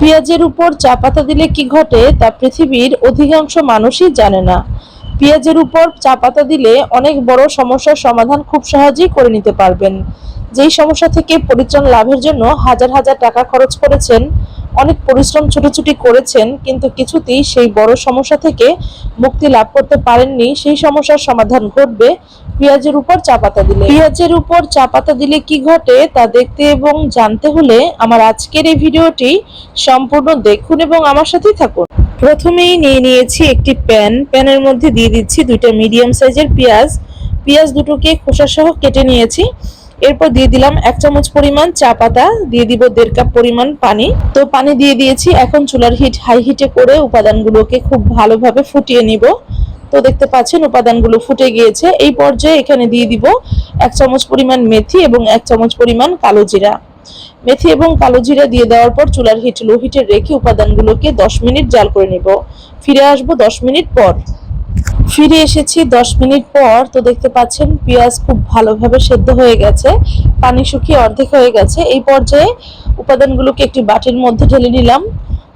পেঁয়াজের উপর চা পাতা দিলে কি ঘটে তা পৃথিবীর অধিকাংশ মানুষই জানে না। পেঁয়াজের উপর চা পাতা দিলে অনেক বড় সমস্যার সমাধান খুব সহজেই করে নিতে পারবেন। যেই সমস্যা থেকে পরিত্রাণ লাভের জন্য হাজার হাজার টাকা খরচ করেছেন অনেক পরিশ্রম ছুটোছুটি করেছেন, কিন্তু কিছুতেই সেই বড় সমস্যা থেকে মুক্তি লাভ করতে পারেননি। সেই সমস্যার সমাধান ঘটবে পেঁয়াজের উপর চা পাতা দিলে। পেঁয়াজের উপর চা পাতা দিলে কি ঘটে তা দেখতে এবং জানতে হলে আমার আজকের এই ভিডিওটি সম্পূর্ণ দেখুন এবং আমার সাথেই থাকুন। প্রথমেই নিয়ে নিয়েছি একটি প্যান। প্যানের মধ্যে দিয়ে দিচ্ছি দুইটা মিডিয়াম সাইজের পেঁয়াজ। পেঁয়াজ দুটোকে খোসা সহ কেটে নিয়েছি। এরপর দিয়ে দিলাম এক চামচ পরিমাণ চা পাতা, দিয়ে দিব দেড় কাপ পরিমাণ পানি। তো পানি দিয়ে দিয়েছি, এখন চুলার হিট, হাই হিটে করে উপাদানগুলোকে খুব ভালোভাবে ফুটিয়ে নিব। তো দেখতে পাচ্ছেন উপাদানগুলো ফুটে গিয়েছে। এই পর্যায়ে এখানে দিয়ে দিব এক চামচ পরিমাণ মেথি এবং এক চামচ পরিমাণ কালো জিরা। মেথি এবং কালো জিরা দিয়ে দেওয়ার পর চুলার হিট, লো হিটে রেখে উপাদানগুলোকে দশ মিনিট জাল করে নিব। ফিরে আসব দশ মিনিট পর। ফিরে এসেছি দশ মিনিট পর। তো দেখতে পাচ্ছেন, পেঁয়াজ খুব ভালোভাবে সেদ্ধ হয়ে গেছে। পানি শুকিয়ে অর্ধেক হয়ে গেছে। এই পর্যায়ে উপাদানগুলোকে একটি বাটির মধ্যে ঢেলে নিলাম।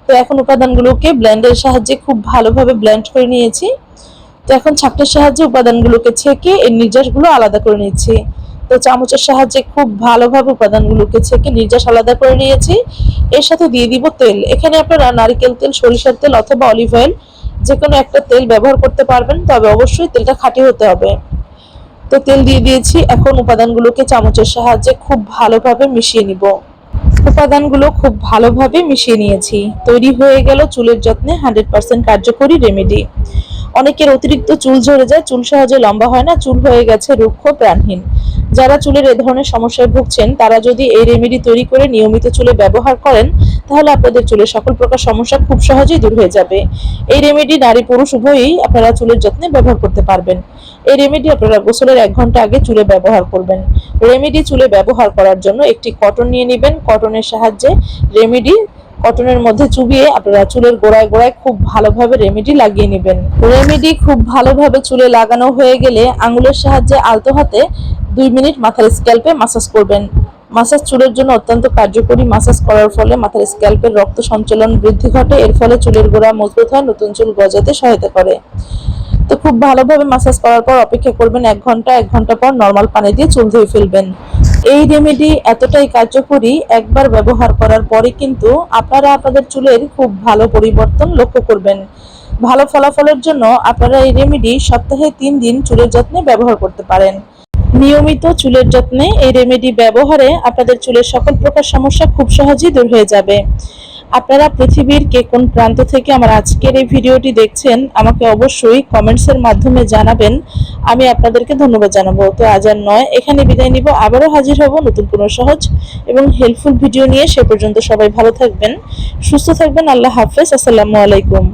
তো এখন উপাদানগুলোকে ব্লেন্ডের সাহায্যে খুব ভালোভাবে ব্লেন্ড করে নিয়েছি। তো এখন ছাকটির সাহায্যে উপাদানগুলোকে ছেঁকে এর নির্যাসগুলো আলাদা করে নিচ্ছি। তো চামচের সাহায্যে খুব ভালোভাবে উপাদানগুলোকে ছেঁকে নির্যাস আলাদা করে নিয়েছি। এর সাথে দিয়ে দিব তেল। এখানে আপনারা নারিকেল তেল, সরিষার তেল অথবা অলিভ অয়েল যে কোনো একটা তেল ব্যবহার করতে পারবেন, তবে অবশ্যই তেলটা খাঁটি হতে হবে। তো তেল দিয়ে দিয়েছি, এখন উপাদানগুলোকে চামচের সাহায্যে খুব ভালোভাবে মিশিয়ে নিব। উপাদানগুলো খুব ভালোভাবে মিশিয়ে নিয়েছি। তৈরি হয়ে গেল চুলের যত্নে হান্ড্রেড পার্সেন্ট কার্যকরী রেমেডি। অনেকের অতিরিক্ত চুল ঝরে যায়, চুল সহজে লম্বা হয় না, চুল হয়ে গেছে রুক্ষ প্রাণহীন। যারা চুলের এ ধরনের সমস্যায় ভুগছেন, তারা যদি এই রেমেডি তৈরি করে নিয়মিত চুলে ব্যবহার করেন, তাহলে আপনাদের চুলের সকল প্রকার সমস্যা খুব সহজেই দূর হয়ে যাবে। এই রেমেডি নারী পুরুষ উভয়ই আপনারা চুলের যত্নে ব্যবহার করতে পারবেন। এই রেমেডি আপনারা গোসলের এক ঘণ্টা আগে চুলে ব্যবহার করবেন। রেমেডি চুলে ব্যবহার করার জন্য একটি কটন নিয়ে নেবেন। কটনের সাহায্যে রেমেডি কটনের মধ্যে চুবিয়ে আপনারা চুলের গোড়ায় গোড়ায় খুব ভালোভাবে রেমেডি লাগিয়ে নেবেন। রেমেডি খুব ভালোভাবে চুলে লাগানো হয়ে গেলে আঙুলের সাহায্যে আলতো হাতে দুই মিনিট মাথার স্ক্যাল্পে মাসাজ করবেন। মাসাজ চুলের জন্য অত্যন্ত কার্যকরী মাসাজ করার ফলে মাথার স্ক্যাল্পের রক্ত সঞ্চালন বৃদ্ধি ঘটে। এর ফলে চুলের গোড়া মজবুত হয়, নতুন চুল গজাতে সহায়তা করে। তো খুব ভালোভাবে মাসাজ করার পর অপেক্ষা করবেন এক ঘণ্টা এক ঘণ্টা পর নর্মাল পানি দিয়ে চুল ধুয়ে ফেলবেন। এই রেমেডি এতটাই কার্যকরী, একবার ব্যবহার করার পরে কিন্তু আপনারা আপনাদের চুলের খুব ভালো পরিবর্তন লক্ষ্য করবেন। ভালো ফলাফলের জন্য আপনারা এই রেমেডি সপ্তাহে তিন দিন চুলের যত্নে ব্যবহার করতে পারেন। নিয়মিত চুলের যত্নে এই রেমেডি ব্যবহারে আপনাদের চুলের সকল প্রকার সমস্যা খুব সহজেই দূর হয়ে যাবে। আপনারা পৃথিবীর কে কোন প্রান্ত থেকে আমার আজকের এই ভিডিওটি দেখছেন, আমাকে অবশ্যই কমেন্টসের মাধ্যমে জানাবেন। আমি আপনাদেরকে ধন্যবাদ জানাব। তো আজ আর নয়, এখানে বিদায় নিব। আবারও হাজির হব নতুন কোনো সহজ এবং হেল্পফুল ভিডিও নিয়ে। সে পর্যন্ত সবাই ভালো থাকবেন, সুস্থ থাকবেন। আল্লাহ হাফেজ। আসসালামু আলাইকুম।